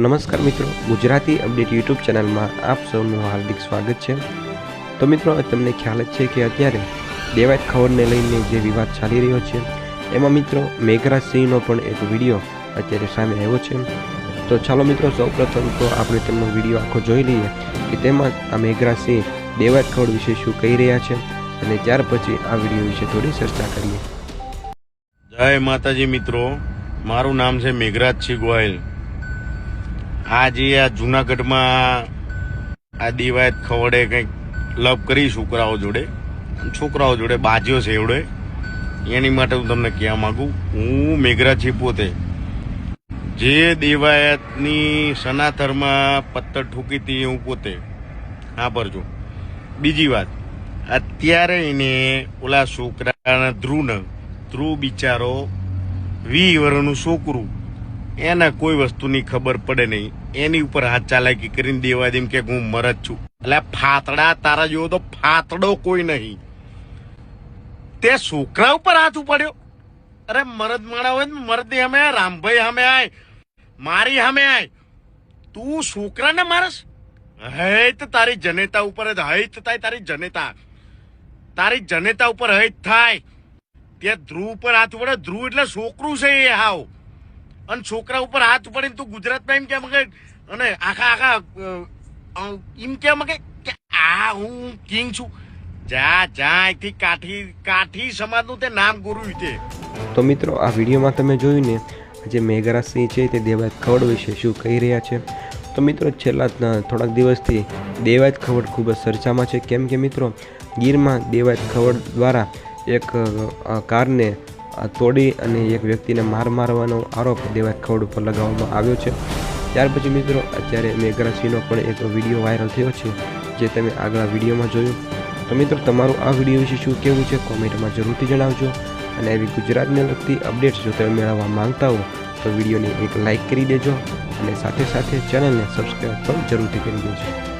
નમસ્કાર મિત્રો, Gujarati update YouTube ચેનલમાં આપ સૌનું હાર્દિક સ્વાગત છે. તો મિત્રો તમને ખ્યાલ જ છે કે અત્યારે દેવાયત ખબરને લઈને જે વિવાદ ચાલી રહ્યો છે, એમાં મિત્રો મેઘરાજ સિંહનો પણ એક વીડિયો અત્યારે સામે આવ્યો છે. તો ચાલો મિત્રો, સૌપ્રથમ તો આપણે તેમનો વીડિયો આખો જોઈ લઈએ કે તેમાં આ મેઘરાજ સિંહ દેવાયત ખબર વિશે શું કહી રહ્યા છે અને ત્યાર પછી આ વીડિયો વિશે થોડી ચર્ચા કરીએ. જય માતાજી મિત્રો, મારું નામ છે મેઘરાજ સિંહ ગોયલ આજે આ જુનાગઢમાં આ દિવાયત ખવડે કંઈક લવ કરી છોકરાઓ જોડે. છોકરાઓ જોડે બાજ્યો છે એવડે. એની માટે હું તમને કહેવા માગું, હું મેઘરાજી પોતે જે દેવાયતની સનાતરમાં પત્તર ઠૂકી હતી હું પોતે હા પરજો બીજી વાત, અત્યારે એને ઓલા છોકરાના ધ્રુવ ધ્રુવ બિચારો વી વર્ષનું છોકરું એને કોઈ વસ્તુની ખબર પડે નહીં. એની ઉપર હાથ ચાલાકી કરીને દેવા દેમ કે હું મરજ છું. એટલે ફાતડા તારા જેવો તો ફાતડો કોઈ નહીં. તે છોકરા ઉપર હાથ ઉપાડ્યો. અરે મરદ માણા હોય મરદ અમે રામભાઈ અમે આય, મારી અમે આય. તું છોકરાને મારસ? હૈત તારી જનેતા ઉપર જ, હૈત થાય તારી જનેતા. તારી જનેતા ઉપર હૈત થાય. ત્યાં ધ્રુવ ઉપર હાથ પડે ધ્રુવ એટલે છોકરું છે એ હાવ. અને છોકરા ઉપર હાથ પડીને તું ગુજરાતમાં એમ કેમ કે અને આખા આખા એમ કેમ કે આ હું કિંગ છું. જા જા, અહીંથી કાઠી કાઠી સમાજનું તે નામ ગુરુ તે. તો મિત્રો, આ વિડીયોમાં તમે જોયું ને, જે મેઘરાજસિંહ છે તે દેવાયત ખવડ વિશે શું કહી રહ્યા છે? તો મિત્રો, છેલ્લા થોડાક દિવસથી દેવાયત ખવડ ખૂબ જ ચર્ચામાં છે. કેમ કે મિત્રો, ગીરમાં દેવાયત ખવડ દ્વારા એક કારને તોડી અને એક વ્યક્તિને માર મારવાનો આરોપ દેવા ખવડ ઉપર લગાવવામાં આવ્યો છે. ત્યાર પછી મિત્રો, અત્યારે મેઘરાજ પણ એક વીડિયો વાયરલ થયો છે, જે તમે આગળ વિડીયોમાં જોયું. તો મિત્રો, તમારું આ વીડિયો વિશે શું કહેવું છે, કોમેન્ટમાં જરૂરથી જણાવજો. અને એવી ગુજરાતને લગતી અપડેટ્સ જો તમે મેળવવા માંગતા હો, તો વિડીયોને એક લાઇક કરી દેજો અને સાથે સાથે ચેનલને સબસ્ક્રાઈબ પણ જરૂરથી કરી દેજો.